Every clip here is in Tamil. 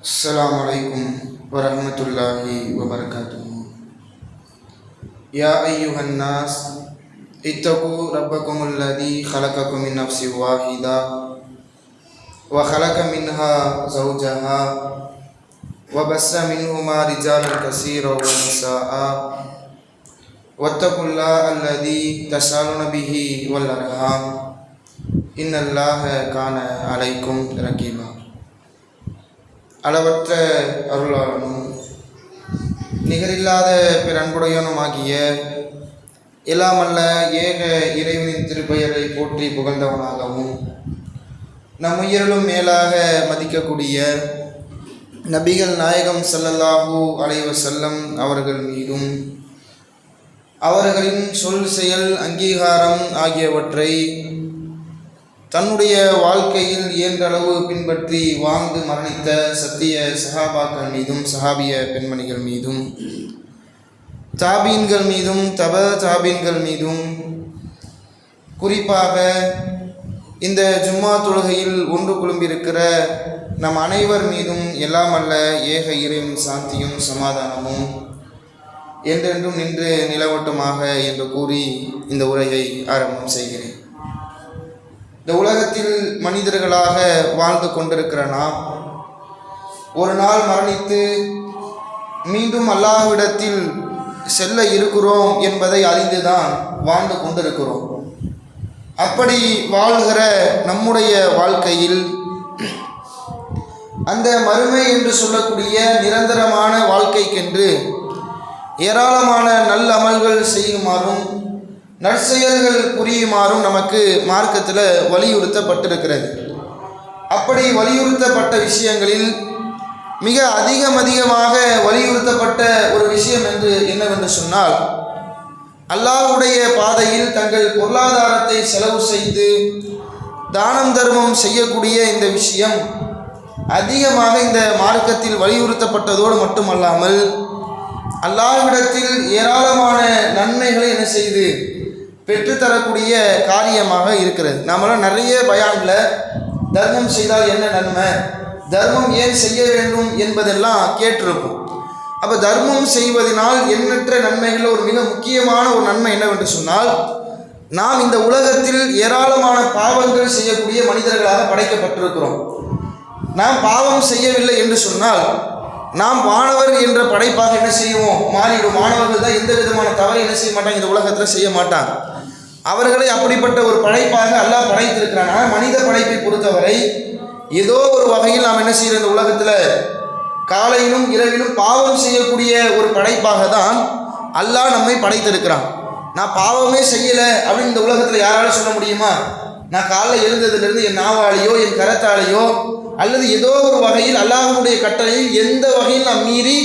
السلام عليكم ورحمة الله وبركاته. يا أيها الناس اتقوا ربكم الذي خلقكم من نفس واحدة وخلق منها زوجها وبث منهما رجالا كثيرا ونساء. واتقوا الله الذي تسألون به والأرحام. إن الله كان عليكم رقيبا. அளவற்ற அருளாளனும் நிகரில்லாத பிறன்புடையனுமாகிய இல்லாமல்ல ஏக இறைவனின் திருப்பெயரை போற்றி புகழ்ந்தவனாகவும் நம் உயிரிலும் மேலாக மதிக்கக்கூடிய நபிகள் நாயகம் ஸல்லல்லாஹு அலைவ செல்லம் அவர்கள் மீதும் அவர்களின் சொல் செயல் அங்கீகாரம் ஆகியவற்றை தன்னுடைய வாழ்க்கையில் இயன்றளவு பின்பற்றி வாழ்ந்து மரணித்த சத்திய சஹாபாக்கள் மீதும் சஹாபிய பெண்மணிகள் மீதும் தாபீன்கள் மீதும் தப தாபீன்கள் மீதும் குறிப்பாக இந்த ஜும்மா தொழுகையில் ஒன்று குழும்பியிருக்கிற நம் அனைவர் மீதும் எல்லாம் அல்ல ஏக இறைவன் சாந்தியும் சமாதானமும் என்றென்றும் நின்று நிலவட்டுமாக என்று கூறி இந்த உரையை ஆரம்பம் செய்கிறேன். இந்த உலகத்தில் மனிதர்களாக வாழ்ந்து கொண்டிருக்கிற நாம் ஒரு நாள் மரணித்து மீண்டும் அல்லாஹ்விடத்தில் செல்ல இருக்கிறோம் என்பதை அறிந்துதான் வாழ்ந்து கொண்டிருக்கிறோம். அப்படி வாழ்கிற நம்முடைய வாழ்க்கையில் அந்த மறுமை என்று சொல்லக்கூடிய நிரந்தரமான வாழ்க்கைக்கென்று ஏராளமான நல்ல அமல்கள் செய்யுமாறும் நற்செயல்கள் புரியுமாறும் நமக்கு மார்க்கத்தில் வலியுறுத்தப்பட்டிருக்கிறது. அப்படி வலியுறுத்தப்பட்ட விஷயங்களில் மிக அதிகம் அதிகமாக வலியுறுத்தப்பட்ட ஒரு விஷயம் என்று என்னவென்று சொன்னால் அல்லாஹ்வுடைய பாதையில் தங்கள் பொருளாதாரத்தை செலவு செய்து தானம் தர்மம் செய்யக்கூடிய இந்த விஷயம் அதிகமாக இந்த மார்க்கத்தில் வலியுறுத்தப்பட்டதோடு மட்டுமல்லாமல் அல்லாஹ்விடத்தில் ஏராளமான நன்மைகளை என்ன செய்து பெற்றுத்தரக்கூடிய காரியமாக இருக்கிறது. நம்மளாம் நிறைய பயானில் தர்மம் செய்தால் என்ன நன்மை? தர்மம் ஏன் செய்ய வேண்டும் என்பதெல்லாம் கேட்டிருக்கும் அப்போ தர்மம் செய்வதனால் எண்ணற்ற நன்மைகளில் ஒரு மிக முக்கியமான ஒரு நன்மை என்னவென்று சொன்னால் நாம் இந்த உலகத்தில் ஏராளமான பாவங்கள் செய்யக்கூடிய மனிதர்களாக படைக்கப்பட்டிருக்கிறோம். நாம் பாவம் செய்யவில்லை என்று சொன்னால் நாம் மாணவர் என்ற படைப்பாக என்ன செய்வோம்? மாறிடும் மாணவர்கள் தான் எந்த விதமான தவறை என்ன செய்ய மாட்டாங்க? இந்த உலகத்தில் செய்ய மாட்டாங்க. அவர்களை அப்படிப்பட்ட ஒரு படைப்பாக அல்லாஹ் படைத்திருக்கிறான். ஆனால் மனித படைப்பை பொறுத்தவரை ஏதோ ஒரு வகையில் நாம் என்ன செய்கிற இந்த உலகத்தில் காலையிலும் இரவிலும் பாவம் செய்யக்கூடிய ஒரு படைப்பாக தான் அல்லாஹ் நம்மை படைத்திருக்கிறான். நான் பாவமே செய்யலை அப்படின்னு இந்த உலகத்தில் யாராலும் சொல்ல முடியுமா? நான் காலைல எழுந்ததுலேருந்து என் நாவாலேயோ என் கரத்தாலேயோ அல்லது ஏதோ ஒரு வகையில் அல்லாஹனுடைய கட்டளையில் எந்த வகையில் நான் மீறி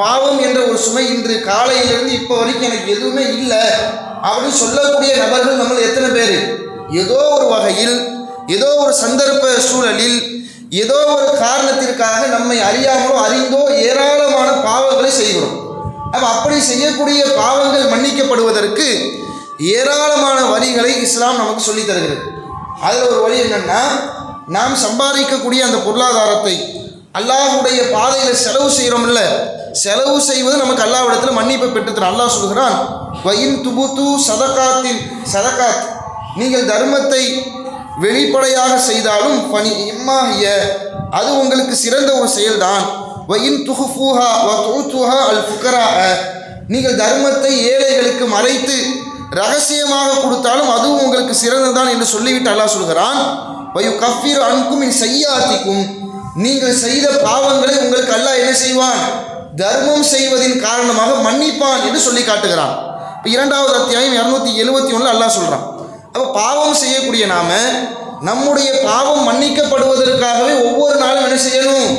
பாவம் என்ற ஒரு சுமை இன்று காலையிலிருந்து இப்போ வரைக்கும் எனக்கு எதுவுமே இல்லை அப்படின்னு சொல்லக்கூடிய நபர்கள் நம்ம எத்தனை பேர்? ஏதோ ஒரு வகையில் ஏதோ ஒரு சந்தர்ப்ப சூழலில் ஏதோ ஒரு காரணத்திற்காக நம்மை அறியாமலோ அறிந்தோ ஏராளமான பாவங்களை செய்கிறோம். அப்போ அப்படி செய்யக்கூடிய பாவங்கள் மன்னிக்கப்படுவதற்கு ஏராளமான வழிகளை இஸ்லாம் நமக்கு சொல்லித் தருகிறது. அதில் ஒரு வழி என்னென்னா நாம் சம்பாதிக்கக்கூடிய அந்த பொருளாதாரத்தை அல்லாஹுடைய பாதையில் செலவு செய்கிறோம்ல செலவு செய்வது நமக்கு அல்லாவிடத்தில் மன்னிப்பை பெற்றுத்தரும் அல்லாஹ் சொல்கிறான் வயின் துபுத்து சதகாத்தில் சதகாத். நீங்கள் தர்மத்தை வெளிப்படையாக செய்தாலும் பணி இம்மாகிய அது உங்களுக்கு சிறந்த ஒரு செயல்தான். வயின் துகுஃபூஹா வ துஹா அல் ஃபுக்கரா நீங்கள் தர்மத்தை ஏழைகளுக்கு மறைத்து ரகசியமாக கொடுத்தாலும் அதுவும் உங்களுக்கு சிறந்ததுதான் என்று சொல்லிவிட்டு அல்லாஹ் சொல்கிறான் வயு கஃபீர் அன்கும் இன் செய்யாத்திக்கும் நீங்கள் செய்த பாவங்களை உங்களுக்கு அல்லாஹ் என்ன செய்வான்? தர்மம் செய்வதின் காரணமாக மன்னிப்பான் என்று சொல்லி காட்டுகிறான். இப்போ இரண்டாவது அத்தியாயம் இரநூத்தி எழுபத்தி ஒன்றில் அல்லாஹ் சொல்கிறான் அப்போ பாவம் செய்யக்கூடிய நாம நம்முடைய பாவம் மன்னிக்கப்படுவதற்காகவே ஒவ்வொரு நாளும் என்ன செய்யணும்?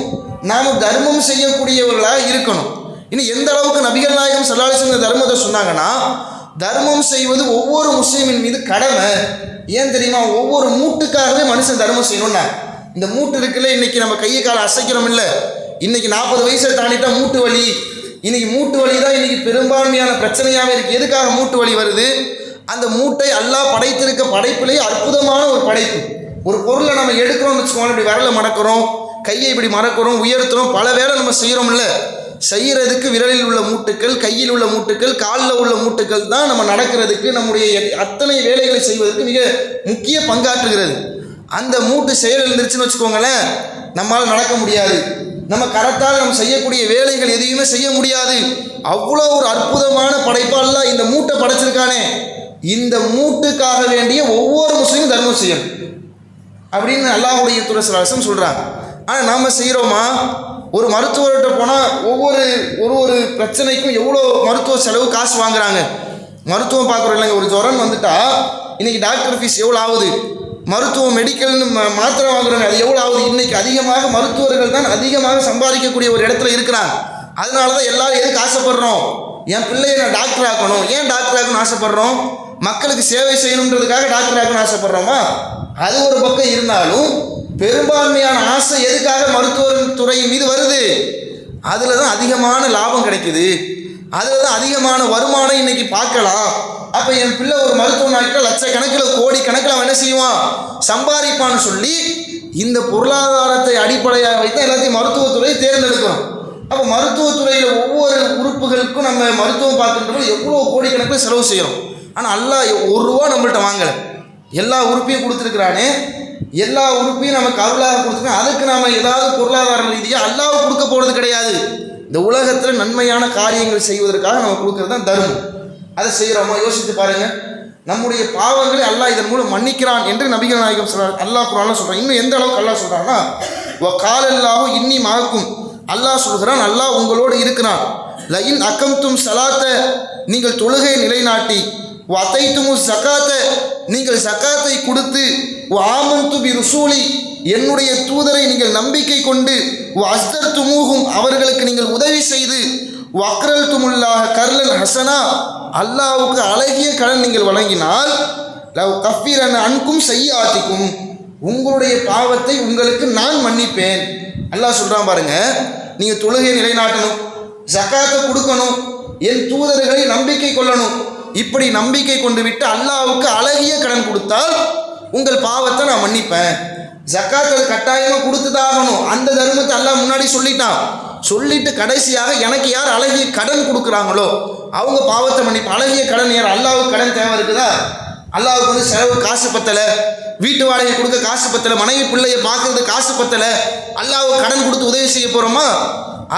நாம் தர்மம் செய்யக்கூடியவர்களாக இருக்கணும். இனி எந்த அளவுக்கு நபிகள் நாயகம் சல்லாலிசன் இந்த தர்மத்தை சொன்னாங்கன்னா தர்மம் செய்வது ஒவ்வொரு முஸ்லீமின் மீது கடமை. ஏன் தெரியுமா? ஒவ்வொரு மூட்டுக்காகவே மனுஷன் தர்மம் செய்யணும்னா. இந்த மூட்டு இருக்குல்ல இன்னைக்கு நம்ம கையை காலை அசைக்கிறோம் இல்லை. இன்னைக்கு நாற்பது வயசை தாண்டிட்டா மூட்டு வலி. இன்னைக்கு மூட்டு வலி தான் இன்னைக்கு பெரும்பான்மையான பிரச்சனையாகவே இருக்கு. எதுக்காக மூட்டு வலி வருது? அந்த மூட்டை அல்லாஹ் படைத்திருக்க படைப்பிலேயே அற்புதமான ஒரு படைப்பு. ஒரு பொருளை நம்ம எடுக்கிறோம்னு வச்சுக்கோங்க இப்படி விரலை மடக்கிறோம் கையை இப்படி மறக்கிறோம் உயர்த்துறோம். பல வேலை நம்ம செய்கிறோம்ல செய்கிறதுக்கு விரலில் உள்ள மூட்டுக்கள் கையில் உள்ள மூட்டுக்கள் காலில் உள்ள மூட்டுக்கள் தான் நம்ம நடக்கிறதுக்கு நம்முடைய அத்தனை வேலைகளை செய்வதற்கு மிக முக்கிய பங்காற்றுகிறது. அந்த மூட்டு செயல் இருந்துச்சுன்னு வச்சுக்கோங்களேன் நம்மால் நடக்க முடியாது. நம்ம கரெக்டாக நம்ம செய்யக்கூடிய வேலைகள் எதையுமே செய்ய முடியாது. அவ்வளோ ஒரு அற்புதமான படைப்பாளா இந்த மூட்டை படைச்சிருக்கானே. இந்த மூட்டுக்காக வேண்டிய ஒவ்வொரு முஸ்லீமும் தர்மம் செய்யணும். அப்படின்னு அல்லாஹுடைய துரசலாசம் சொல்கிறாங்க ஆனால் நாம் செய்கிறோமா ஒரு மருத்துவர்கிட்ட போனால் ஒவ்வொரு ஒரு ஒரு பிரச்சனைக்கும் எவ்வளோ மருத்துவ செலவு காசு வாங்குறாங்க. மருத்துவம் பார்க்குறோம் இல்லைங்க ஒரு ஜுரம் வந்துட்டா இன்னைக்கு டாக்டர் ஃபீஸ் எவ்வளோ ஆகுது? மருத்துவம் மெடிக்கல்னு மாத்திரை வாங்குறாங்க அது எவ்வளோ ஆகுது? இன்றைக்கி அதிகமாக மருத்துவர்கள் தான் அதிகமாக சம்பாதிக்கக்கூடிய ஒரு இடத்துல இருக்கிறாங்க. அதனால தான் எல்லாரும் எதுக்கு ஆசைப்படுறோம்? என் பிள்ளையை நான் டாக்டர் ஆக்கணும். ஏன் டாக்டர் ஆக்கணும்னு ஆசைப்படுறோம்? மக்களுக்கு சேவை செய்யணுன்றதுக்காக டாக்டர் ஆகணும்னு ஆசைப்படுறோமா? அது ஒரு பக்கம் இருந்தாலும் பெரும்பான்மையான ஆசை எதுக்காக மருத்துவ துறையின் மீது வருது? அதில் தான் அதிகமான லாபம் கிடைக்குது. அதில் தான் அதிகமான வருமானம் இன்னைக்கு பார்க்கலாம். அப்போ என் பிள்ளை ஒரு மருத்துவம் ஆகிட்டால் லட்சக்கணக்கில் கோடி கணக்கில் அவன் என்ன செய்வான்? சம்பாதிப்பான்னு சொல்லி இந்த பொருளாதாரத்தை அடிப்படையாக வைத்து எல்லாத்தையும் மருத்துவத்துறை தேர்ந்தெடுக்கிறோம் அப்போ மருத்துவத்துறையில் ஒவ்வொரு உறுப்புகளுக்கும் நம்ம மருத்துவம் பார்க்கின்றப்போ எவ்வளோ கோடிக்கணக்கில் செலவு செய்கிறோம் ஆனால் அல்லாஹ் ஒரு ரூபா நம்மள்ட்ட வாங்கலை. எல்லா உறுப்பையும் கொடுத்துருக்குறானே. எல்லா உறுப்பையும் நமக்கு அருளாக கொடுத்துருக்கோம் அதுக்கு நாம் ஏதாவது பொருளாதார ரீதியாக அல்லாஹ் கொடுக்க போகிறது கிடையாது. இந்த உலகத்தில் நன்மையான காரியங்கள் செய்வதற்காக நம்ம கொடுக்கறது தான் தர்மம். அதை செய்கிறோமா யோசித்து பாருங்க. நம்முடைய பாவங்களை அல்லாஹ் இதன் மூலம் மன்னிக்கிறான் என்று நபிகள் நாயகம் சொல்றார் அல்லாஹ் குரான் சொல்கிறான் இன்னும் எந்த அளவுக்கு அல்லாஹ் சொல்கிறான்னா கால் காலல்லாஹு இன்னி மாக்கும் அல்லாஹ் சொல்கிறான் அல்லாஹ் உங்களோடு இருக்கிறான். லயின் அக்கம்தும் சலாத்த. நீங்கள் தொழுகை நிலைநாட்டி. வத்தைத்துமு சக்காத்த நீங்கள் சக்காத்தை கொடுத்து. ஆமந்து பி ருசூலி. என்னுடைய தூதரை நீங்கள் நம்பிக்கை கொண்டு அஸ்தர் துமூகும் அவர்களுக்கு நீங்கள் உதவி செய்து வக்ரல் துமுல்லாக கர்லன் ஹசனா அல்லாவுக்கு அழகிய கடன் நீங்கள் வழங்கினால் லவ் கஃபீரன் அன்கும் செய்யாத்திக்கும் உங்களுடைய பாவத்தை உங்களுக்கு நான் மன்னிப்பேன். அல்லாஹ் சொல்கிறான் பாருங்க நீங்கள் தொழுகையை நிலைநாட்டணும் ஜக்காத்தை கொடுக்கணும் என் தூதர்களை நம்பிக்கை கொள்ளணும். இப்படி நம்பிக்கை கொண்டு விட்டு அல்லாவுக்கு அழகிய கடன் கொடுத்தால் உங்கள் பாவத்தை நான் மன்னிப்பேன். ஜக்காத் அது கட்டாயமாக கொடுத்துதாகணும். அந்த தர்மத்தை எல்லாம் முன்னாடி சொல்லிட்டான். சொல்லிட்டு கடைசியாக எனக்கு யார் அழகிய கடன் கொடுக்குறாங்களோ அவங்க பாவத்தை மன்னிப்பு. அழகிய கடன் யார்? அல்லாவுக்கு கடன் தேவை இருக்குதா? அல்லாவுக்கு வந்து செலவு காசு பத்தலை. வீட்டு வாடகை கொடுக்க காசு பத்தலை. மனைவி பிள்ளையை பார்க்கறது காசு பத்தலை. அல்லாவுக்கு கடன் கொடுத்து உதவி செய்ய போகிறோமா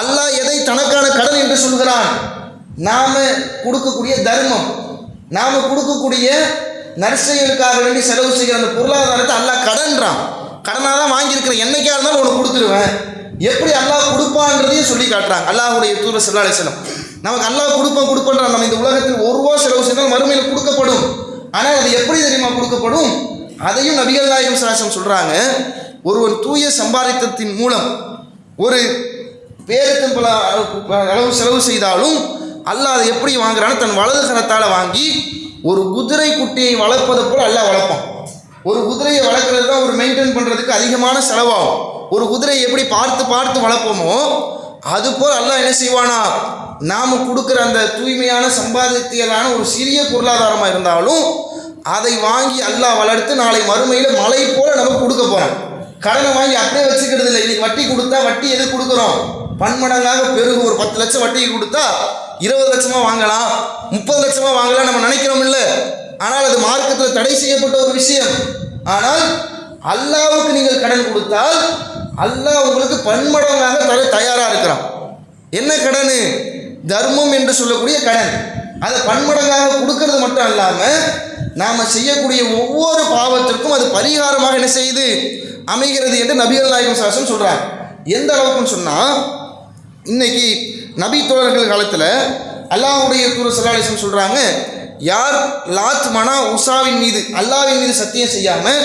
அல்லாஹ் எதை தனக்கான கடன் என்று சொல்கிறான்? நாம் கொடுக்கக்கூடிய தர்மம் நாம் கொடுக்கக்கூடிய நர்சைகளுக்காக வேண்டி செலவு செய்கிற அந்த பொருளாதாரத்தை அல்லாஹ் கடன்றான். கடனாக தான் வாங்கியிருக்கிறேன் என்னைக்கா இருந்தாலும் உனக்கு கொடுத்துருவேன். எப்படி அல்லாஹ் கொடுப்பான்றதையும் சொல்லி காட்டுறாங்க. அல்லாஹுடைய தூர செல்லாலேசனம் நமக்கு அல்லாஹ் கொடுப்போம் கொடுப்போன்ற நம்ம இந்த உலகத்தில் ஒரு ரூபா செலவு செய்தால் மறுமையில் கொடுக்கப்படும். ஆனால் அது எப்படி தெரியுமா கொடுக்கப்படும்? அதையும் நபிகள் நாயகம் சாசம் சொல்கிறாங்க ஒருவன் தூய சம்பாதித்தத்தின் மூலம் ஒரு பேரத்தின் பல அளவு செலவு செய்தாலும் அல்லாஹ் அதை எப்படி வாங்குறான்னு தன் வலது கரத்தால் வாங்கி ஒரு குதிரை குட்டியை வளர்ப்பதை போல் அல்லாஹ் வளர்ப்பான். ஒரு குதிரையை வளர்க்குறது தான் ஒரு மெயின்டைன் பண்ணுறதுக்கு அதிகமான செலவாகும். ஒரு குதிரையை எப்படி பார்த்து பார்த்து வளர்ப்போமோ அதுபோல் எல்லாம் என்ன செய்வானா? நாம் கொடுக்குற அந்த தூய்மையான சம்பாதித்தியலான ஒரு சிறிய பொருளாதாரமாக இருந்தாலும் அதை வாங்கி அல்லாஹ் வளர்த்து நாளை மறுமையில் மலை போல் நமக்கு கொடுக்க போகிறோம் கடனை வாங்கி அப்படியே வச்சுக்கிறது இல்லை. இன்னைக்கு வட்டி கொடுத்தா வட்டி எது கொடுக்குறோம்? பன்மடங்காக பெருகும். ஒரு பத்து லட்சம் வட்டிக்கு கொடுத்தா இருபது லட்சமாக வாங்கலாம். முப்பது லட்சமாக வாங்கலாம் நம்ம நினைக்கிறோம் இல்லை? ஆனால் அது மார்க்கத்தில் தடை செய்யப்பட்ட ஒரு விஷயம். ஆனால் அல்லாவுக்கு நீங்கள் கடன் கொடுத்தால் அல்லாஹ் உங்களுக்கு பன்மடங்காக தர தயாராக இருக்கிறான். என்ன கடன்? தர்மம் என்று சொல்லக்கூடிய கடன். அதை பன்மடங்காக கொடுக்கறது மட்டும் இல்லாமல் நாம் செய்யக்கூடிய ஒவ்வொரு பாவத்திற்கும் அது பரிகாரமாக என்ன செய்து அமைகிறது என்று நபிகள் நாயகம் சாசன் சொல்கிறார் எந்த அளவுக்குன்னு சொன்னால் இன்னைக்கு நபி தோழர்கள் காலத்தில் அல்லாஹுடைய தூர சல்லாஹம் சொல்கிறாங்க யார் லாத் மனா உஷாவின் மீது அல்லாவின் மீது சத்தியம் செய்யாமல்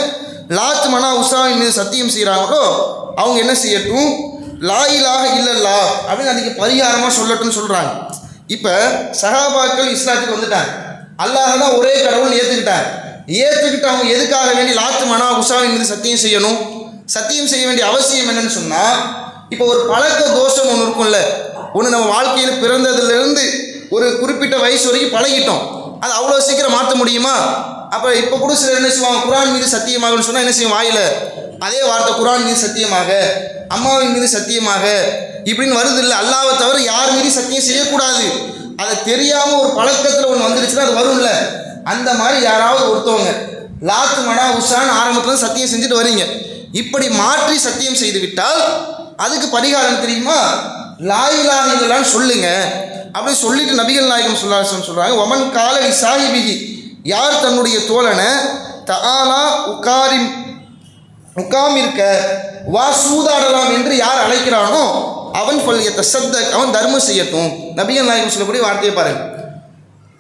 லாத் மனா உஷாவின் மீது சத்தியம் செய்கிறாங்களோ அவங்க என்ன செய்யட்டும்? லாயிலாக இல்லல்லா அப்படின்னு அதுக்கு பரிகாரமாக சொல்லட்டும்னு சொல்கிறாங்க இப்போ சஹாபாக்கள் இஸ்லாத்துக்கு வந்துட்டாங்க. அல்லாஹ் தான் ஒரே கடவுள் ஏற்றுக்கிட்டார் ஏற்றுக்கிட்டு அவங்க எதுக்காக வேண்டி லாத்து மனா உஷாவின் மீது சத்தியம் செய்யணும்? சத்தியம் செய்ய வேண்டிய அவசியம் என்னன்னு சொன்னால் இப்போ ஒரு பழக்க தோஷம் ஒன்று இருக்கும்ல. ஒன்று நம்ம வாழ்க்கையில் பிறந்ததுலேருந்து ஒரு குறிப்பிட்ட வயசு வரைக்கும் பழகிட்டோம். அது அவ்வளோ சீக்கிரம் மாற்ற முடியுமா? அப்போ இப்போ கூட சிலர் என்ன செய்வாங்க? குரான் மீது சத்தியமாகன்னு சொன்னால் என்ன செய்யும்? வாயில் அதே வார்த்தை குரான் மீது சத்தியமாக அம்மாவின் மீது சத்தியமாக இப்படின்னு வருது இல்லை அல்லாவை தவிர யார் மீது சத்தியம் செய்யக்கூடாது. அதை தெரியாமல் ஒரு பழக்கத்தில் ஒன்று வந்துருச்சுன்னா அது வரும்ல. அந்த மாதிரி யாராவது ஒருத்தவங்க லாத்து மனா உஷான்னு ஆரம்பத்தில் சத்தியம் செஞ்சுட்டு வரீங்க. இப்படி மாற்றி சத்தியம் செய்து விட்டால் அதுக்கு பரிகாரம் தெரியுமா? லாயிலாக சொல்லுங்க. அப்படி சொல்லிட்டு நபிகள் நாயகம் சொல்லாசன் சொல்கிறாங்க ஒமன் காலி சாஹிபிகி யார் தன்னுடைய தோழனை தஆலா உக்காரின் உட்காமிருக்க வா சூதாடலாம் என்று யார் அழைக்கிறானோ அவன் பள்ளிய தசத்த அவன் தர்மம் செய்யட்டும். நபிகள் நாயகம் சொல்லக்கூடிய வார்த்தையை பாருங்கள்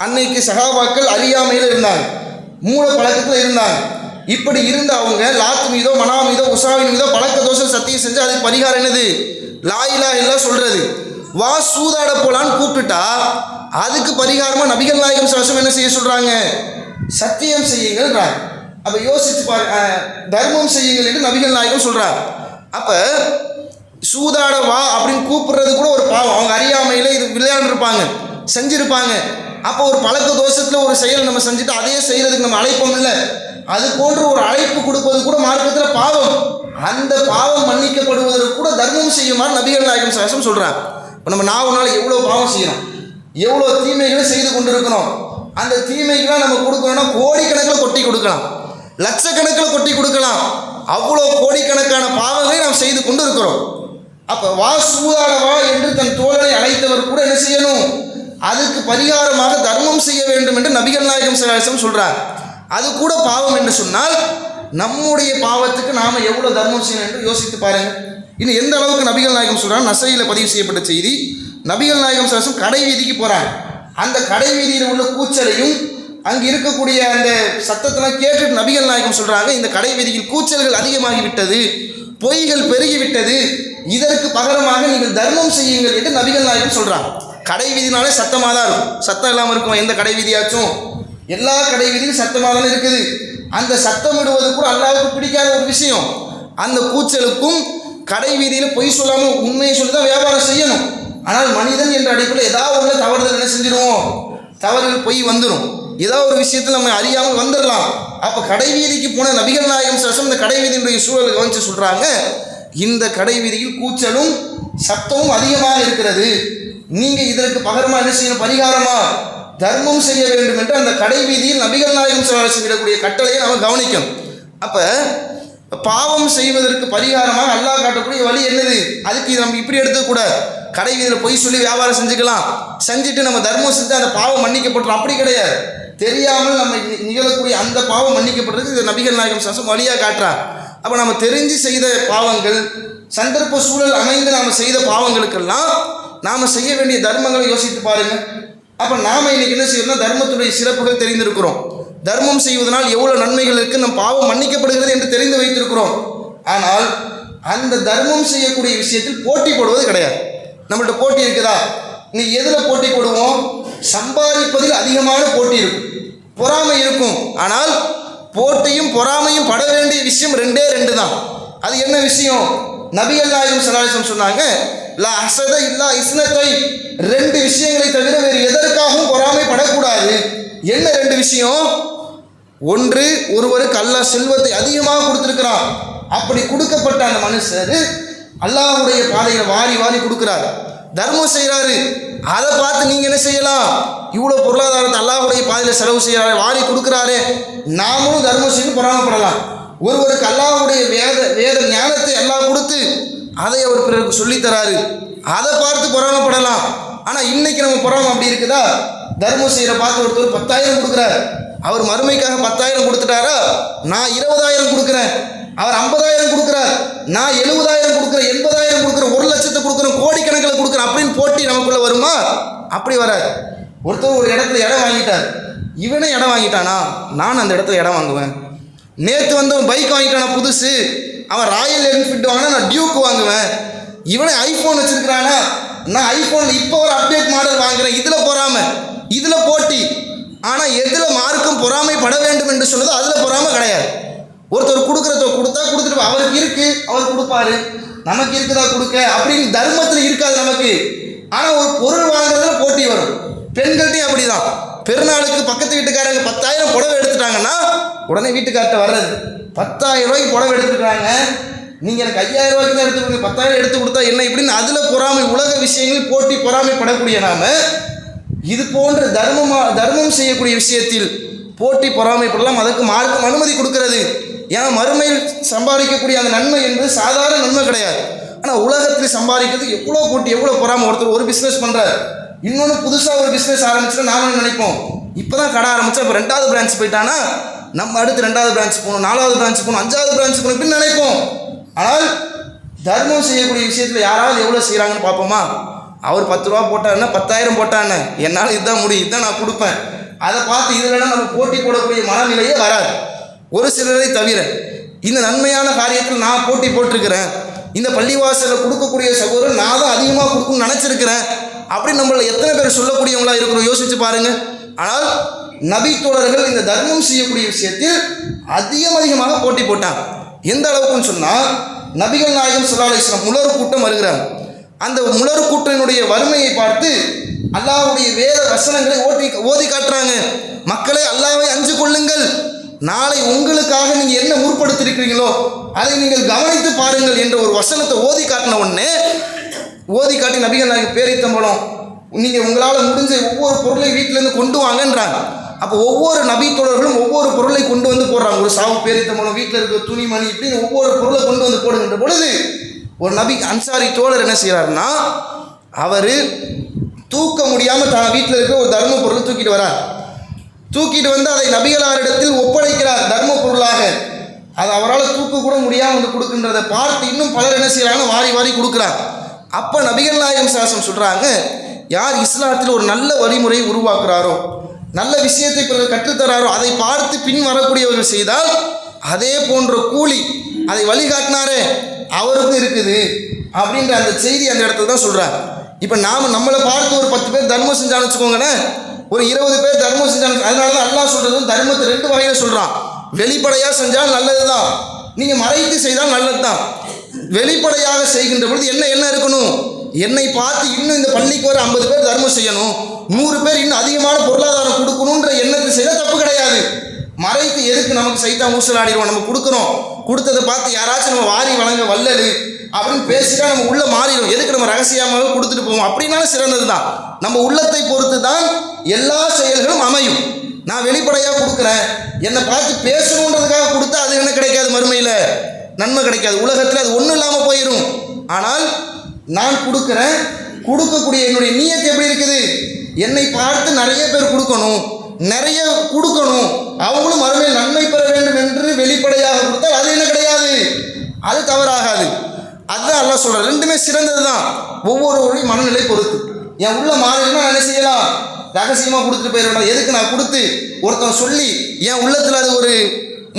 அன்னைக்கு சகாபாக்கள் அறியாமையில் இருந்தாங்க மூல பழக்கத்தில் இருந்தாங்க. இப்படி இருந்த அவங்க லாத்து மீதோ மனா மீதோ உஷாவின் மீதோ பழக்க தோஷம் சத்தியம் செஞ்சு அதுக்கு பரிகாரம் என்னது? லாயிலா எல்லாம் சொல்றது. வா சூதாட போலான்னு கூப்பிட்டுட்டா அதுக்கு பரிகாரமா நபிகள் நாயகம் சாசம் என்ன செய்ய சொல்றாங்க? சத்தியம் செய்யுங்கள்ன்றாங்க. அப்ப யோசிச்சு பாரு தர்மம் செய்யுங்கள் என்று நபிகள் நாயகம் சொல்கிறார் அப்ப சூதாட வா அப்படின்னு கூப்பிடுறது கூட ஒரு பாவம். அவங்க அறியாமையில இது விளையாண்டுருப்பாங்க செஞ்சிருப்பாங்க. அப்போ ஒரு பழக்க தோஷத்தில் ஒரு செயலை நம்ம செஞ்சுட்டு அதையே செய்கிறதுக்கு நம்ம அழைப்போம் இல்லை அது போன்ற ஒரு அழைப்பு கொடுப்பது கூட மார்க்கத்தில் பாவம். அந்த பாவம் மன்னிக்கப்படுவதற்கு கூட தர்மம் செய்யுமாறு நபிகள் நாயகம் சாசம் சொல்றாங்க இப்போ நம்ம நாவுனால எவ்வளோ பாவம் செய்யணும் எவ்வளோ தீமைகளை செய்து கொண்டிருக்கிறோம்? அந்த தீமைகளாக நம்ம கொடுக்கணும்னா கோடிக்கணக்கில் கொட்டி கொடுக்கலாம். லட்சக்கணக்கில் கொட்டி கொடுக்கலாம். அவ்வளோ கோடிக்கணக்கான பாவங்களை நாம் செய்து கொண்டு இருக்கிறோம் அப்போ வா சூதாடவா என்று தன் தோழனை அழைத்தவர் கூட என்ன செய்யணும்? அதுக்கு பரிகாரமாக தர்மம் செய்ய வேண்டும் என்று நபிகள் நாயகம் சலாசம் சொல்கிறார் அது கூட பாவம் என்று சொன்னால் நம்முடைய பாவத்துக்கு நாம் எவ்வளோ தர்மம் செய்யணும் என்று யோசித்து பாருங்க இன்னும் எந்த அளவுக்கு நபிகள் நாயகம் சொல்கிறாங்க நசையில் பதிவு செய்யப்பட்ட செய்தி. நபிகள் நாயகம் சாசம் கடை வீதிக்கு போகிறாங்க அந்த கடை வீதியில் உள்ள கூச்சலையும் அங்கு இருக்கக்கூடிய அந்த சத்தத்தெல்லாம் கேட்டுட்டு நபிகள் நாயகம் சொல்கிறாங்க இந்த கடை வீதியில் கூச்சல்கள் அதிகமாகிவிட்டது பொய்கள் பெருகிவிட்டது இதற்கு பகரமாக நீங்கள் தர்மம் செய்யுங்கள் என்று நபிகள் நாயகம் சொல்கிறாங்க கடை வீதினாலே சத்தமாக தான் இருக்கும். சத்தம் இல்லாமல் இருக்கும்? எந்த கடை வீதியாச்சும்? எல்லா கடை சத்தமாக தானே இருக்குது. அந்த சத்தம் விடுவது கூட அல்லாவுக்கு பிடிக்காத ஒரு விஷயம். அந்த கூச்சலுக்கும் கடை வீதியில் பொய் சொல்லாமல் உண்மையை சொல்லி தான் வியாபாரம் செய்யணும். ஆனால் மனிதன் என்ற அடிப்படையில் ஏதாவது ஒன்று தவறுதல் என்ன செஞ்சிருவோம்? தவறுகள் பொய் வந்துடும் ஏதோ ஒரு விஷயத்தில் நம்ம அறியாமல் வந்துடலாம் அப்போ கடை வீதிக்கு போன நபிகள் நாயகம் சரசம் இந்த கடை வீதியினுடைய சூழலை கவனித்து சொல்கிறாங்க இந்த கடை வீதியில் கூச்சலும் சத்தமும் அதிகமாக இருக்கிறது. நீங்கள் இதற்கு பகரமாக என்ன செய்யணும்? பரிகாரமாக தர்மம் செய்ய வேண்டும் என்று அந்த கடை வீதியில் நபிகள் நாயகம் சரசம் விடக்கூடிய கட்டளையை நாம் கவனிக்கணும். அப்போ பாவம் செய்வதற்கு பரிகாரமாக அல்லாஹ் காட்டக்கூடிய வழி என்னது? அதுக்கு இது நம்ம இப்படி எடுத்துக்கூடாது கடை வீதியில் பொய் சொல்லி வியாபாரம் செஞ்சுக்கலாம். செஞ்சுட்டு நம்ம தர்மம் செஞ்சு அந்த பாவம் மன்னிக்கப்பட்டுரும். அப்படி கிடையாது. தெரியாமல் நம்ம நிகழக்கூடிய அந்த பாவம் மன்னிக்கப்படுறதுக்கு இது நபிகள் நாயகம் சாசம் வழியாக காட்டுறான் அப்போ நம்ம தெரிஞ்சு செய்த பாவங்கள் சந்தர்ப்ப சூழல் அமைந்து நாம் செய்த பாவங்களுக்கெல்லாம் நாம் செய்ய வேண்டிய தர்மங்களை யோசித்து பாருங்கள் அப்போ நாம் இன்றைக்கி என்ன செய்யணும்னா தர்மத்துடைய சிறப்புகள் தெரிந்திருக்கிறோம். தர்மம் செய்வதனால் எவ்வளோ நன்மைகள் இருக்குது நம் பாவம் மன்னிக்கப்படுகிறது என்று தெரிந்து வைத்திருக்கிறோம். ஆனால் அந்த தர்மம் செய்யக்கூடிய விஷயத்தில் போட்டி போடுவது கிடையாது. நம்மள்ட்ட போட்டி இருக்குதா? நீ எதில் போட்டி போடுவோம்? சம்பாதிப்பதில் அதிகமான போட்டி இருக்கும். பொறாமை இருக்கும். ஆனால் போட்டியும் பொறாமையும் பட வேண்டிய விஷயம் ரெண்டே ரெண்டு தான். அது என்ன விஷயம்? நபிகள் நாயகம் சலாஹம் சொன்னாங்க லா அசத இல்லா இஸ்னத்தை ரெண்டு விஷயங்களை தவிர வேறு எதற்காகவும் பொறாமைப்படக்கூடாது. என்ன ரெண்டு விஷயம்? ஒன்று ஒருவருக்கு அல்லாஹ் செல்வத்தை அதிகமாக கொடுத்துருக்கிறான். அப்படி கொடுக்கப்பட்ட அந்த மனுஷர் அல்லாஹுடைய பாதையில் வாரி வாரி கொடுக்குறார். தர்மம் செய்கிறாரு அதை பார்த்து நீங்கள் என்ன செய்யலாம்? இவ்வளோ பொருளாதாரத்தை அல்லாஹுடைய பாதையில் செலவு செய்கிறாரு வாரி கொடுக்குறாரு. நாமளும் தர்மம் செய்து பொறாமப்படலாம். ஒருவருக்கு அல்லாஹுடைய வேத வேத ஞானத்தை எல்லாம் கொடுத்து அதை அவர் பிறருக்கு சொல்லித்தராரு. அதை பார்த்து பொறாமப்படலாம். ஆனால் இன்னைக்கு நம்ம பொறாம அப்படி இருக்குதா? தர்மம் செய்கிற பார்த்து ஒருத்தர் பத்தாயிரம் கொடுக்குறார். அவர் மறுமைக்காக பத்தாயிரம் கொடுத்துட்டாரா? நான் இருபதாயிரம் கொடுக்குறேன். அவர் ஐம்பதாயிரம் கொடுக்குறார். நான் எழுபதாயிரம் கொடுக்குறேன். எண்பதாயிரம் கொடுக்குறேன். ஒரு லட்சத்தை கொடுக்குறேன். கோடிக்கணக்கில் கொடுக்குறேன். அப்படின்னு போட்டி நமக்குள்ளே வருமா? அப்படி வராது. ஒருத்தர் ஒரு இடத்துல இடம் வாங்கிட்டார். இவனே இடம் வாங்கிட்டானா? நான் அந்த இடத்துல இடம் வாங்குவேன். நேற்று வந்து பைக் வாங்கிட்டானா புதுசு? அவன் ராயல் என்ஃபீல்டு வாங்கினா நான் டியூக் வாங்குவேன். இவனே ஐஃபோன் வச்சிருக்கிறானா? நான் ஐஃபோன் இப்போ ஒரு அப்டேட் மாடல் வாங்குறேன். இதில் பொறாமல் இதில் போட்டி. ஆனால் எதில் மார்க்கும் பொறாமைப்பட வேண்டும் என்று சொன்னதோ அதில் பொறாமை கிடையாது. ஒருத்தர் கொடுக்குறத கொடுத்தா கொடுத்துட்டு அவருக்கு இருக்குது அவர் கொடுப்பாரு. நமக்கு இருக்குதா கொடுக்க? அப்படின்னு தர்மத்தில் இருக்காது நமக்கு. ஆனால் ஒரு பொருள் வாங்குறதுல போட்டி வரும். பெண்கள்ட்டையும் அப்படிதான். பெருநாளுக்கு பக்கத்து வீட்டுக்காரங்க பத்தாயிரம் புடவை எடுத்துட்டாங்கன்னா உடனே வீட்டுக்கார்ட்ட வர்றது. பத்தாயிரம் ரூபாய்க்கு புடவை எடுத்துக்கிறாங்க. நீங்கள் எனக்கு ஐயாயிரம் ரூபாய்க்கு தான் எடுத்து கொடுங்க. பத்தாயிரம் எடுத்து கொடுத்தா என்ன இப்படின்னு அதில் பொறாமை உலக விஷயங்களில் போட்டி பொறாமைப்படக்கூடிய நாம இது போன்ற தர்மமா தர்மம் செய்யக்கூடிய விஷயத்தில் போட்டி பொறாமைப்படலாம். அதற்கு மார்க்கம் அனுமதி கொடுக்கிறது. ஏன்னா மறுமையில் சம்பாதிக்கக்கூடிய அந்த நன்மை என்பது சாதாரண நன்மை கிடையாது. ஆனால் உலகத்தில் சம்பாதிக்கிறது எவ்வளோ போட்டி எவ்வளோ பொறாமை ஒருத்தர் ஒரு பிஸ்னஸ் பண்ணுறாரு இன்னொன்று புதுசாக ஒரு பிஸ்னஸ் ஆரம்பிச்சுன்னா நானும் நினைப்போம்? இப்போ தான் கடை ஆரம்பிச்சா இப்போ ரெண்டாவது பிரான்ச் போயிட்டானா நம்ம அடுத்து ரெண்டாவது பிரான்ச் போகணும் நாலாவது பிரான்ச் போகணும் அஞ்சாவது பிரான்ச் போகணும் இப்படின்னு நினைப்போம். ஆனால் தர்மம் செய்யக்கூடிய விஷயத்தில் யாராவது எவ்வளோ செய்கிறாங்கன்னு பார்ப்போமா? அவர் பத்து ரூபா போட்டாருன்னா பத்தாயிரம் போட்டான்னு என்னால் இதுதான் முடியும் இதுதான் நான் கொடுப்பேன். அதை பார்த்து இதில் நம்ம போட்டி போடக்கூடிய மனநிலையே வராது. ஒரு சிலரை தவிர இந்த நன்மையான காரியத்தில் நான் போட்டி போட்டிருக்கிறேன். இந்த பள்ளிவாசலில் கொடுக்கக்கூடிய சகோதரர் நான் தான் அதிகமாக கொடுக்கணும்னு நினச்சிருக்கிறேன். அப்படி நம்மள எத்தனை பேர் சொல்லக்கூடியவங்களா இருக்கிறோம்? யோசிச்சு பாருங்க. ஆனால் நபி தோழர்கள் இந்த தர்மம் செய்யக்கூடிய விஷயத்தில் அதிகம் அதிகமாக போட்டி போட்டாங்க. எந்த அளவுக்குன்னு சொன்னால் நபிகள் நாயகம் சுல்லாலேஸ்வரம் முலர் கூட்டம் வருகிறாங்க. அந்த முலர் கூட்டத்தினுடைய வறுமையை பார்த்து அல்லாஹுடைய வேத வசனங்களை ஓட்டி ஓதி காட்டுறாங்க. மக்களை அல்லாவை அஞ்சு கொள்ளுங்கள். நாளை உங்களுக்காக நீங்கள் என்ன முற்படுத்திருக்கிறீங்களோ அதை நீங்கள் கவனித்து பாருங்கள் என்ற ஒரு வசனத்தை ஓதி காட்டின உடனே ஓதி காட்டி நபிகள் நாயகம் பேரித்தம்பலம் நீங்கள் உங்களால் முடிஞ்ச ஒவ்வொரு பொருளையும் வீட்டிலேருந்து கொண்டு வாங்கன்றாங்க. அப்போ ஒவ்வொரு நபி தோழர்களும் ஒவ்வொரு பொருளை கொண்டு வந்து போடுறாங்க. ஒரு சாவு பேரித்தம்பளம் வீட்டில் இருக்கிற துணிமணி இப்படின்னு ஒவ்வொரு பொருளை கொண்டு வந்து போடுகின்ற பொழுது ஒரு நபி அன்சாரி தோழர் என்ன செய்கிறாருன்னா அவர் தூக்க முடியாமல் தான் வீட்டில் இருக்கிற ஒரு தர்ம பொருளை தூக்கிட்டு வரார். தூக்கிட்டு வந்து அதை நபிகளாரிடத்தில் ஒப்படைக்கிறார் தர்ம பொருளாக. அது அவரால் தூக்க கூட முடியாமல் வந்து கொடுக்கின்றதை பார்த்து இன்னும் பலர் என்ன செய்கிறாங்க வாரி வாரி கொடுக்குறாங்க அப்போ நபிகள் நாயகம் சாசம் சொல்கிறாங்க யார் இஸ்லாத்தில் ஒரு நல்ல வழிமுறையை உருவாக்குறாரோ நல்ல விஷயத்தை பிறகு கற்றுத்தராரோ அதை பார்த்து பின் வரக்கூடியவர்கள் செய்தால் அதே போன்ற கூலி அதை வழிகாட்டினாரே அவருக்கும் இருக்குது அப்படின்ற அந்த செய்தி அந்த இடத்துல தான் சொல்கிறார் இப்போ நாம் நம்மளை பார்த்து ஒரு பத்து பேர் தர்மம் செஞ்சான்னு வச்சுக்கோங்களேன் ஒரு இருபது பேர் தர்மம் செஞ்சாங்க அதனால தான் அல்லாஹ் சொல்கிறது தர்மத்தை ரெண்டு வகையில் சொல்கிறான் வெளிப்படையாக செஞ்சால் நல்லது தான் நீங்கள் மறைத்து செய்தால் நல்லது தான் வெளிப்படையாக செய்கின்ற பொழுது என்ன என்ன இருக்கணும்? என்னை பார்த்து இன்னும் இந்த பள்ளிக்கு வர ஐம்பது பேர் தர்மம் செய்யணும். நூறு பேர் இன்னும் அதிகமான பொருளாதாரம் கொடுக்கணுன்ற எண்ணத்தை செய்ய தப்பு கிடையாது. மறைத்து எதுக்கு நமக்கு சைத்தா ஊசலாடிடுவோம் நம்ம கொடுக்குறோம் கொடுத்ததை பார்த்து யாராச்சும் நம்ம வாரி வழங்க வல்லது அப்படின்னு பேசிட்டா நம்ம உள்ள மாறிடும் எதுக்கு நம்ம ரகசியமாக கொடுத்துட்டு போவோம்? அப்படின்னாலும் சிறந்தது தான் நம்ம உள்ளத்தை பொறுத்து தான் எல்லா செயல்களும் அமையும். நான் வெளிப்படையாக கொடுக்குறேன். என்னை பார்த்து பேசணுன்றதுக்காக கொடுத்தா அது என்ன கிடைக்காது மறுமையில். நன்மை கிடைக்காது. உலகத்தில் அது ஒன்றும் இல்லாமல் போயிடும் ஆனால் நான் கொடுக்குறேன் கொடுக்கக்கூடிய என்னுடைய நீயத்து எப்படி இருக்குது? என்னை பார்த்து நிறைய பேர் கொடுக்கணும். நிறைய கொடுக்கணும். அவங்களும் மறுமையில் நன்மை பெற வேண்டும் என்று வெளிப்படையாக கொடுத்தால் அது என்ன கிடையாது? அது தவறாகாது. அதுதான் எல்லாம் சொல்கிறேன் ரெண்டுமே சிறந்தது தான் ஒவ்வொருவருடைய மனநிலை பொறுத்து. என் உள்ள மாறினா நான் என்ன செய்யலாம்? ரகசியமாக கொடுத்துட்டு போயிடுறேன் எதுக்கு நான் கொடுத்து? ஒருத்தன் சொல்லி என் உள்ளத்தில் அது ஒரு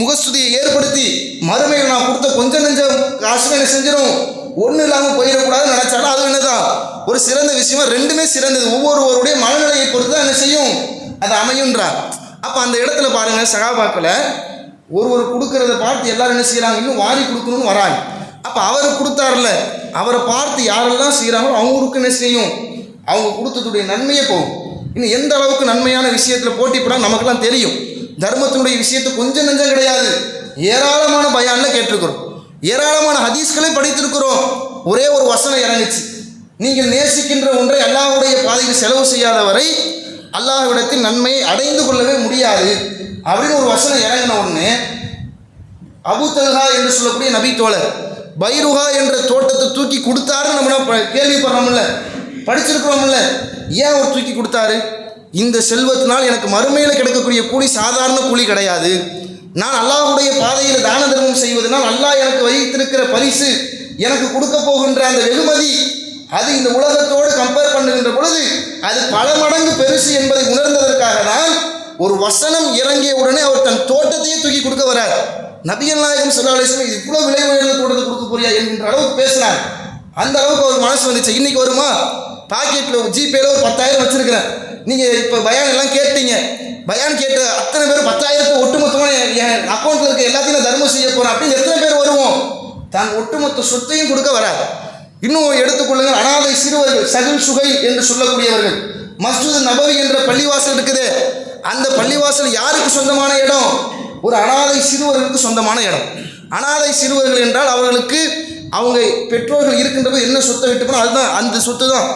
முகஸ்துதியை ஏற்படுத்தி மறுமையில் நான் கொடுத்த கொஞ்சம் நெஞ்சம் காசுமே என்ன செஞ்சிடும் ஒன்றும் இல்லாமல் போயிடக்கூடாதுன்னு நினச்சாலும் அது என்னதான்? ஒரு சிறந்த விஷயமா ரெண்டுமே சிறந்தது. ஒவ்வொருவருடைய மனநிலையை பொறுத்து தான் என்ன செய்யும்? அது அமையுன்றார் அப்போ அந்த இடத்துல பாருங்க சகாபாக்கில் ஒருவர் கொடுக்கறத பார்த்து எல்லாரும் என்ன செய்கிறாங்க இன்னும் வாரி கொடுக்கணும்னு வராங்க. அப்போ அவர் கொடுத்தாருல அவரை பார்த்து யாரெல்லாம் செய்கிறாங்களோ அவங்களுக்கு என்ன செய்யும்? அவங்க கொடுத்ததுடைய நன்மையே போகும். இன்னும் எந்த அளவுக்கு நன்மையான விஷயத்தில் போட்டி போடாமல் நமக்கெல்லாம் தெரியும். தர்மத்தினுடைய விஷயத்தை கொஞ்சம் நெஞ்சம் கிடையாது. ஏராளமான பயானில் கேட்டிருக்கிறோம். ஏராளமான ஹதீஸ்களை படித்திருக்கிறோம். ஒரே ஒரு வசனம் இறங்குச்சு. நீங்கள் நேசிக்கின்ற ஒன்றை அல்லாஹுடைய பாதையில் செலவு செய்யாத வரை அல்லாஹ்விடத்தில் நன்மையை அடைந்து கொள்ளவே முடியாது. அப்படின்னு ஒரு வசனம் இறங்கின உடனே அபு தல்ஹா என்று சொல்லக்கூடிய நபி தோழர் பைருஹா என்ற தோட்டத்தை தூக்கி கொடுத்தாருன்னு நம்ம ப- கேள்விப்படுறோம்ல? படிச்சிருக்கிறோம்ல? ஏன் அவர் தூக்கி கொடுத்தாரு? இந்த செல்வத்தினால் எனக்கு மறுமையில் கிடைக்கக்கூடிய கூலி சாதாரண கூலி கிடையாது. நான் அல்லாஹுடைய பாதையில் தான தர்மம் செய்வதனால் அல்லாஹ் எனக்கு வைத்திருக்கிற பரிசு எனக்கு கொடுக்க போகின்ற அந்த வெகுமதி அது இந்த உலகத்தோடு கம்பேர் பண்ணுகின்ற பொழுது அது பல மடங்கு பெருசு என்பதை உணர்ந்ததற்காக தான் ஒரு வசனம் இறங்கிய உடனே அவர் தன் தோட்டத்தையே தூக்கி கொடுக்க வரார். நபிகள் நாயகம் சொல்லா இது இவ்வளோ விலை உயர்ந்த தோட்டத்தை கொடுக்க போறியா என்கின்ற அளவுக்கு பேசினார். அந்த அளவுக்கு அவர் மனசு வந்துச்சு. இன்னைக்கு வருமா? பாக்கெட்டில் ஜிபேல ஒரு பத்தாயிரம் வச்சிருக்கிறேன். நீங்கள் இப்போ பயான் எல்லாம் கேட்டீங்க. பயான் கேட்ட அத்தனை பேர் பத்தாயிரத்து ஒட்டுமொத்தமாக என் அக்கௌண்ட்டில் இருக்க எல்லாத்தையும் நான் தர்மம் செய்ய போகிறேன் அப்படின்னு எத்தனை பேர் வருவோம்? தான் ஒட்டுமொத்த சொத்தையும் கொடுக்க வராது. இன்னும் எடுத்துக்கொள்ளுங்கள் அனாதை சிறுவர்கள் சகில் சுகை என்று சொல்லக்கூடியவர்கள். மஸ்ஜித் நபவி என்ற பள்ளிவாசல் இருக்குது. அந்த பள்ளிவாசல் யாருக்கு சொந்தமான இடம்? ஒரு அனாதை சிறுவர்களுக்கு சொந்தமான இடம். அனாதை சிறுவர்கள் என்றால் அவர்களுக்கு அவங்க பெற்றோர்கள் இருக்கின்றது என்ன சொத்தை விட்டு போனால் அதுதான் அந்த சொத்து தான்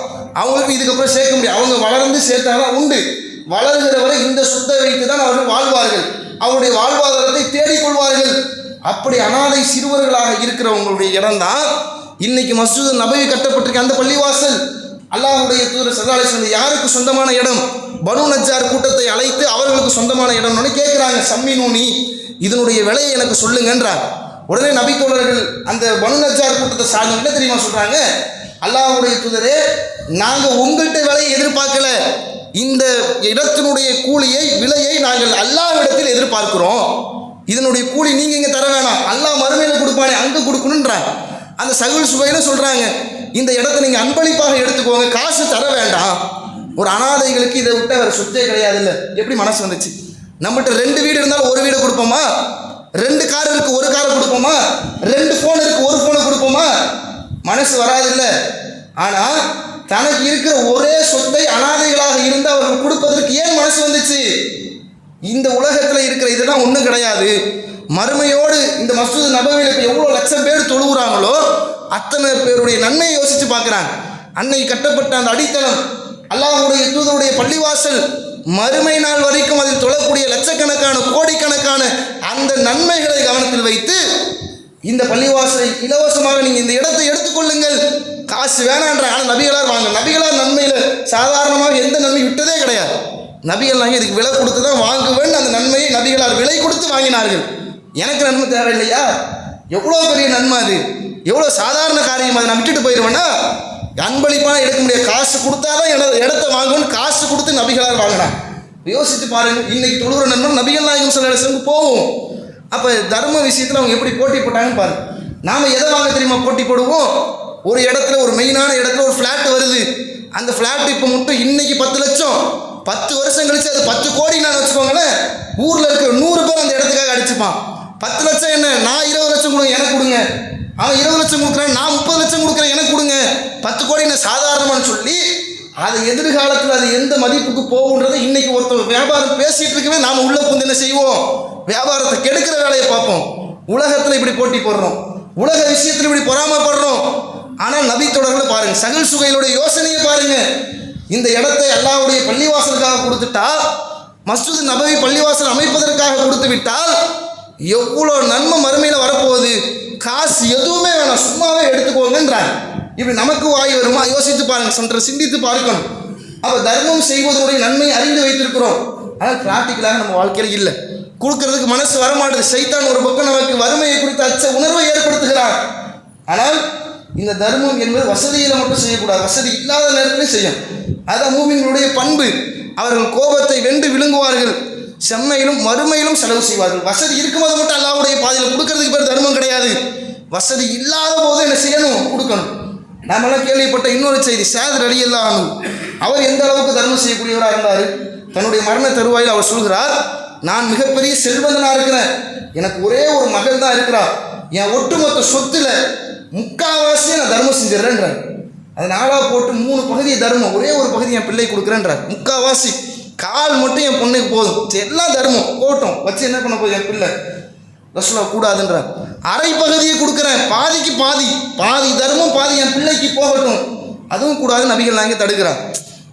அவங்களுக்கு இதுக்கப்புறம் சேர்க்க முடியும் அவங்க வளர்ந்து சேர்த்தாதான் உண்டு. வளர்கிற வரை இந்த சுத்த வைத்து தான் அவர்கள் வாழ்வார்கள். அவருடைய வாழ்வாதாரத்தை தேடிக்கொள்வார்கள் அப்படி அனாதை சிறுவர்களாக இருக்கிறவங்களுடைய இடம்தான் இன்னைக்கு மசூத் நபவி கட்டப்பட்டிருக்க அந்த பள்ளிவாசல். அல்லாஹுடைய தூதர் சல்லாலை சொன்ன யாருக்கு சொந்தமான இடம்? பனு நஜார் கூட்டத்தை அழைத்து அவர்களுக்கு சொந்தமான இடம்னு கேட்குறாங்க சம்மி நூனி இதனுடைய விலையை எனக்கு சொல்லுங்கன்றார் உடனே நபித்தோழர்கள் அந்த பனு நஜார் கூட்டத்தை சார்ந்து என்ன தெரியுமா சொல்கிறாங்க அல்லாஹுடைய தூதரே நாங்கள் உங்கள்கிட்ட விலையை எதிர்பார்க்கல. இந்த இடத்தினுடைய கூலியை விலையை நாங்கள் அல்லாஹ்விடத்தில் எதிர்பார்க்கிறோம். இதனுடைய கூலி நீங்கள் இங்கே தர வேணாம். அல்லாஹ் மறுமையில் கொடுப்பானே அங்கே கொடுக்கணுன்றாங்க அந்த சகுல் சுவையில சொல்கிறாங்க இந்த இடத்த நீங்கள் அன்பளிப்பாக எடுத்துக்கோங்க காசு தர வேண்டாம். ஒரு அனாதைகளுக்கு இதை விட்ட வேறு சுத்தே கிடையாது இல்லை எப்படி மனசு வந்துச்சு? நம்மகிட்ட ரெண்டு வீடு இருந்தாலும் ஒரு வீடு கொடுப்போமா? ரெண்டு கார் இருக்கு ஒரு காரை கொடுப்போமா? ரெண்டு ஃபோன் இருக்கு ஒரு ஃபோனை கொடுப்போமா? மனசு வராது ஆனால் தனக்கு இருக்கிற ஒரே சொத்தை அனாதைகளாக இருந்து அவர்கள் கொடுப்பதற்கு ஏன் மனசு வந்துச்சு? இந்த உலகத்தில் இருக்கிற இதெல்லாம் ஒன்றும் கிடையாது. மறுமையோடு இந்த மசூத் நபவியில் இப்போ எவ்வளோ லட்சம் பேர் தொழுகிறாங்களோ அத்தனை பேருடைய நன்மையை யோசித்து பார்க்குறாங்க. அன்னை கட்டப்பட்ட அந்த அடித்தளம் அல்லாஹுடைய தூதருடைய பள்ளிவாசல் மறுமை நாள் வரைக்கும் அதில் தொழக்கூடிய லட்சக்கணக்கான கோடிக்கணக்கான அந்த நன்மைகளை கவனத்தில் வைத்து இந்த பள்ளிவாசலை இலவசமாக நீங்கள் இந்த இடத்தை எடுத்துக்கொள்ளுங்கள். காசு வேணான்ற ஆனால் நபிகளார் வாங்க நபிகளார் நன்மையில் சாதாரணமாக எந்த நன்மை விட்டதே கிடையாது. நபிகள் நாங்கள் இதுக்கு விலை கொடுத்து தான் வாங்குவேன் அந்த நன்மையை நபிகளார் விலை கொடுத்து வாங்கினார்கள். எனக்கு நன்மை தேவையில்லையா? எவ்வளோ பெரிய நன்மை அது? எவ்வளோ சாதாரண காரியம் அதை? நான் விட்டுட்டு போயிடுவேன்னா அன்பளிப்பாக எடுக்க முடியாது காசு கொடுத்தாதான் இட இடத்த வாங்கணும்னு காசு கொடுத்து நபிகளார் வாங்கினான் யோசித்து பாருங்கள் இன்னைக்கு தொழுகிற நண்பன் நபிகள் நாயகம் சில போவோம் அப்போ தர்ம விஷயத்தில் அவங்க எப்படி போட்டி போட்டாங்கன்னு பாருங்க. நாம் எதை வாங்க தெரியுமா போட்டி போடுவோம்? ஒரு இடத்துல ஒரு மெயினான இடத்துல ஒரு ஃப்ளாட் வருது. அந்த ஃப்ளாட் இப்போ மட்டும் இன்றைக்கி பத்து லட்சம். பத்து வருஷம் கழிச்சு அது பத்து கோடி நான் வச்சுக்கோங்களேன். ஊரில் இருக்க நூறு பேர் அந்த இடத்துக்காக அடிச்சுப்பான். பத்து லட்சம் என்ன? நான் இருபது லட்சம் கொடுங்க எனக்கு கொடுங்க. அவன் இருபது லட்சம் கொடுக்குறான் நான் முப்பது லட்சம் கொடுக்குறேன் எனக்கு கொடுங்க. பத்து கோடி என்ன சாதாரணமானு சொல்லி அது எதிர்காலத்தில் அது எந்த மதிப்புக்கு போகுன்றதை இன்னைக்கு ஒருத்தர் வியாபாரம் பேசிகிட்டு இருக்கவே நாம் உள்ளே புந்து என்ன செய்வோம்? வியாபாரத்தை கெடுக்கிற வேலையை பார்ப்போம். உலகத்தில் இப்படி போட்டி போடுறோம். உலக விஷயத்தில் இப்படி பொறாமப்படுறோம். ஆனால் நபி தொடர்களை பாருங்க சகல் சுகையிலுடைய யோசனையை பாருங்க. இந்த இடத்தை அல்லாவுடைய பள்ளிவாசலுக்காக கொடுத்துட்டா மஸ்ஜித் நபவி பள்ளிவாசல் அமைப்பதற்காக கொடுத்து விட்டால் எவ்வளோ நன்மை மறுமையில் வரப்போகுது? காசு எதுவுமே வேணாம் சும்மாவே எடுத்துக்கோங்கன்றாங்க. இப்படி நமக்கு வாய் வருமா? யோசித்து பாருங்க சற்று சிந்தித்து பார்க்கணும். அப்போ தர்மம் செய்வதனுடைய நன்மை அறிந்து வைத்திருக்கிறோம். ஆனால் ப்ராக்டிக்கலாக நம்ம வாழ்க்கையில் இல்லை. கொடுக்கறதுக்கு மனசு வரமாட்டது சைத்தான் ஒரு பக்கம் நமக்கு வறுமையை குறித்த அச்ச உணர்வை ஏற்படுத்துகிறார் ஆனால் இந்த தர்மம் என்பது வசதியில் மட்டும் செய்யக்கூடாது. வசதி இல்லாத நேரத்திலும் செய்யும். அதான் மூமின்களுடைய பண்பு. அவர்கள் கோபத்தை வென்று விழுங்குவார்கள். செம்மையிலும் மறுமையிலும் செலவு செய்வார்கள். வசதி இருக்கும்போது மட்டும் அல்லாவுடைய பாதையில் கொடுக்கறதுக்கு பேர் தர்மம் கிடையாது. வசதி இல்லாத போது என்ன செய்யணும்? கொடுக்கணும். நாமெல்லாம் கேள்விப்பட்ட இன்னொரு செய்தி. சேதர் அடியெல்லாம் அவர் எந்த அளவுக்கு தர்மம் செய்யக்கூடியவராக இருந்தார்? தன்னுடைய மரண தருவாயில் அவர் சொல்கிறார் நான் மிகப்பெரிய செல்வந்தனாக இருக்கிறேன். எனக்கு ஒரே ஒரு மகள் தான் இருக்கிறா. என் ஒட்டுமொத்த சொத்தில் முக்காவாசியை நான் தர்மம் செஞ்சிடறேன்றார். அது நாளாக போட்டு மூணு பகுதியை தர்மம் ஒரே ஒரு பகுதி என் பிள்ளை கொடுக்குறேன்றார். முக்காவாசி. கால் மட்டும் என் பொண்ணுக்கு போதும். எல்லாம் தர்மம். போட்டோம். வச்சு என்ன பண்ண போகுது என் பிள்ளை? ரசுலா கூடாதுன்றார். அரை பகுதியை கொடுக்குறேன். பாதிக்கு பாதி. பாதி தர்மம் பாதி என் பிள்ளைக்கு போகட்டும். அதுவும் கூடாது நபிகள் நாங்கள் தடுக்கிறான்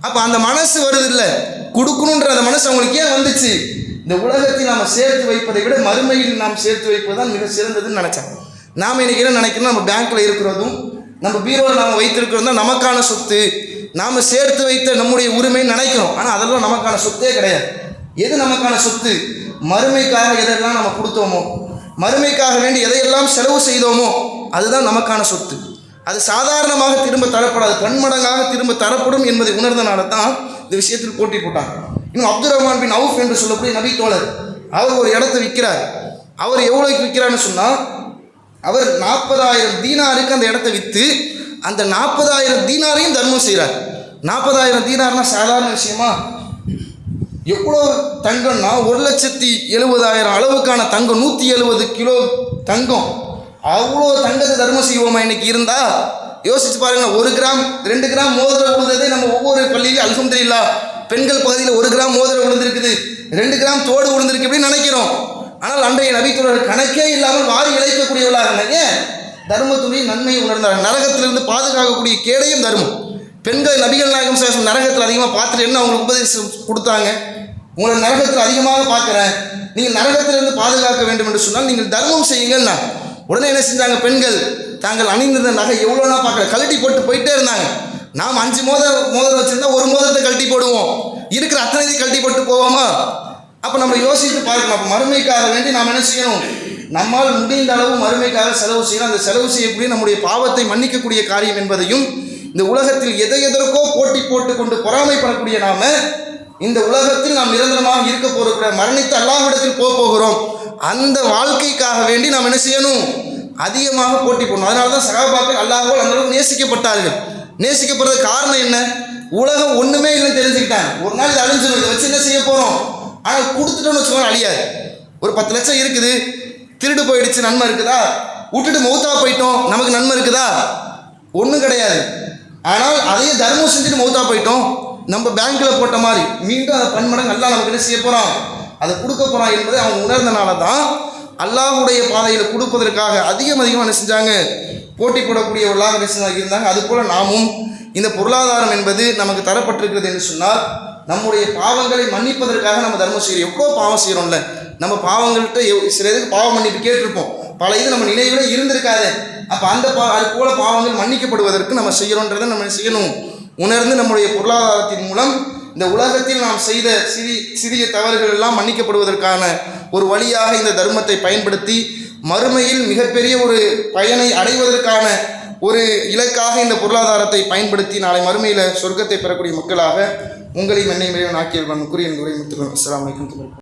அப்போ அந்த மனசு வருது இல்லை. கொடுக்கணுன்ற அந்த மனசு அவங்களுக்கு ஏன் வந்துச்சு? இந்த உலகத்தில் நாம் சேர்த்து வைப்பதை விட மறுமையில் நாம் சேர்த்து வைப்பது தான் மிக சிறந்ததுன்னு நினச்சேன் நாம் இன்னைக்கு என்ன நினைக்கிறோம்? நம்ம பேங்க்கில் இருக்கிறதும் நம்ம பீரோவில் நாம் வைத்திருக்கிறதும் தான் நமக்கான சொத்து. நாம் சேர்த்து வைத்த நம்முடைய உரிமைன்னு நினைக்கிறோம். ஆனால் அதெல்லாம் நமக்கான சொத்தே கிடையாது. எது நமக்கான சொத்து? மறுமைக்காக எதெல்லாம் நம்ம கொடுத்தோமோ மறுமைக்காக வேண்டி எதையெல்லாம் செலவு செய்தோமோ அதுதான் நமக்கான சொத்து. அது சாதாரணமாக திரும்ப தரப்படாது. பன்மடங்காக திரும்ப தரப்படும் என்பதை உணர்ந்தனால தான் இந்த விஷயத்தில் போட்டி போட்டாங்க. இன்னும் அப்துல் ரஹ்மான் பின் அவுஃப் என்று சொல்லக்கூடிய நபி தோழர். அவர் ஒரு இடத்தை விற்கிறார். அவர் எவ்வளோக்கு விற்கிறான்னு சொன்னால் அவர் நாற்பதாயிரம் தீனாருக்கு அந்த இடத்த விற்று அந்த நாற்பதாயிரம் தீனாரையும் தர்மம் செய்கிறார் நாற்பதாயிரம் தீனார்னா சாதாரண விஷயமா? எவ்வளோ தங்கம்னா ஒரு லட்சத்தி எழுபதாயிரம் அளவுக்கான தங்கம் நூற்றி எழுபது கிலோ தங்கம். அவ்வளோ தங்கத்தை தர்மம் செய்வோமா இன்னைக்கு இருந்தால் யோசிச்சு பாருங்க ஒரு கிராம் ரெண்டு கிராம் மோதிரம் கொடுத்ததே நம்ம ஒவ்வொரு பள்ளியிலும் தெரியல பெண்கள் பகுதியில் ஒரு கிராம் மோதிரம் விழுந்திருக்குது ரெண்டு கிராம் தோடு விழுந்திருக்கு அப்படின்னு நினைக்கிறோம். ஆனால் அன்றைய நபித்தோழர் கணக்கே இல்லாமல் வாரி இழைக்கக்கூடியவர்களாக ஏன்? தர்மத்துடைய நன்மை உணர்ந்தார். நரகத்திலிருந்து பாதுகாக்கக்கூடிய கேடையும் தர்மம் பெண்கள் நபிகள் நாயகம் சேஷம் நரகத்தில் அதிகமாக பார்த்துட்டு என்ன அவங்களுக்கு உபதேசம் கொடுத்தாங்க? உங்களை நரகத்தில் அதிகமாக பார்க்குறேன். நீங்கள் நரகத்திலிருந்து பாதுகாக்க வேண்டும் என்று சொன்னால் நீங்கள் தர்மம் செய்யுங்கள்னா உடனே என்ன செஞ்சாங்க பெண்கள்? தாங்கள் அணிந்திருந்த நகை எவ்வளோனா பார்க்கல. கழட்டி போட்டு போயிட்டே இருந்தாங்க. நாம் அஞ்சு மோத மோதிரம் வச்சுருந்தா ஒரு மோதிரத்தை கழட்டி போடுவோம். இருக்கிற அத்தனை கழட்டி போட்டு போவோமா அப்போ நம்ம யோசித்து பார்க்கணும். அப்போ மறுமைக்காக வேண்டி நாம் என்ன செய்யணும்? நம்மால் முடிந்த அளவு மறுமைக்காக செலவு செய்யணும். அந்த செலவு செய்யக்கூடிய நம்முடைய பாவத்தை மன்னிக்கக்கூடிய காரியம் என்பதையும் இந்த உலகத்தில் எதை எதற்கோ போட்டி போட்டு கொண்டு பொறாமைப்படக்கூடிய நாம இந்த உலகத்தில் நாம் நிரந்தரமாக இருக்க போகிற மரணித்து அல்லாஹ்விடத்தில் போக போகிறோம். அந்த வாழ்க்கைக்காக வேண்டி நாம் என்ன செய்யணும்? அதிகமாக போட்டி போடணும். அதனால தான் சகாபாக்கள் அல்லாஹோல் அந்த அளவுக்கு நேசிக்கப்பட்டார்கள். நேசிக்கப்படுறது காரணம் என்ன? உலகம் ஒன்றுமே இல்லைன்னு தெரிஞ்சுக்கிட்டேன் ஒரு நாள் இது அழிஞ்சிடும் இதை வச்சு என்ன செய்ய போகிறோம் ஆனால் கொடுத்துட்டோம்னு வச்சுக்கோங்க அழியாது. ஒரு பத்து லட்சம் இருக்குது. திருடு போயிடுச்சு நன்மை இருக்குதா? விட்டுட்டு மௌத்தா போயிட்டோம். நமக்கு நன்மை இருக்குதா? ஒன்றும் கிடையாது. ஆனால் அதையும் தர்மம் செஞ்சுட்டு மௌத்தா போயிட்டோம். நம்ம பேங்க்கில் போட்ட மாதிரி மீண்டும் அதை பன்மடங்கு நல்லா நமக்கு என்ன செய்ய போகிறோம் அதை கொடுக்க போகிறான் என்பதை அவங்க உணர்ந்தனால தான் அல்லாஹுடைய பாதையில் கொடுப்பதற்காக அதிகம் அதிகமாக என்ன செஞ்சாங்க? போட்டி போடக்கூடியவர்களாக என்ன செஞ்சாங்க? இருந்தாங்க. அதுபோல் நாமும் இந்த பொருளாதாரம் என்பது நமக்கு தரப்பட்டிருக்கிறது என்று சொன்னால் நம்முடைய பாவங்களை மன்னிப்பதற்காக நம்ம தர்மம் செய்கிறோம் எவ்வளோ பாவம் செய்கிறோம்ல நம்ம பாவங்கள்ட்ட எவ் சில இதுக்கு பாவம் மன்னிப்பு கேட்டிருப்போம். பல இது நம்ம நினைவில் இருந்திருக்காது. அப்போ அந்த பா அது போல பாவங்கள் மன்னிக்கப்படுவதற்கு நம்ம செய்கிறோன்றதை நம்ம செய்யணும்? உணர்ந்து நம்முடைய பொருளாதாரத்தின் மூலம் இந்த உலகத்தில் நாம் செய்த சிறி சிறிய தவறுகள் எல்லாம் மன்னிக்கப்படுவதற்கான ஒரு வழியாக இந்த தர்மத்தை பயன்படுத்தி மறுமையில் மிகப்பெரிய ஒரு பயனை அடைவதற்கான ஒரு இலக்காக இந்த பொருளாதாரத்தை பயன்படுத்தி நாளை மறுமையில் சொர்க்கத்தை பெறக்கூடிய மக்களாக உங்களையும் என்னை மேலும் ஆக்கியவன் குறியன் உரை முத்துக்கிறோம்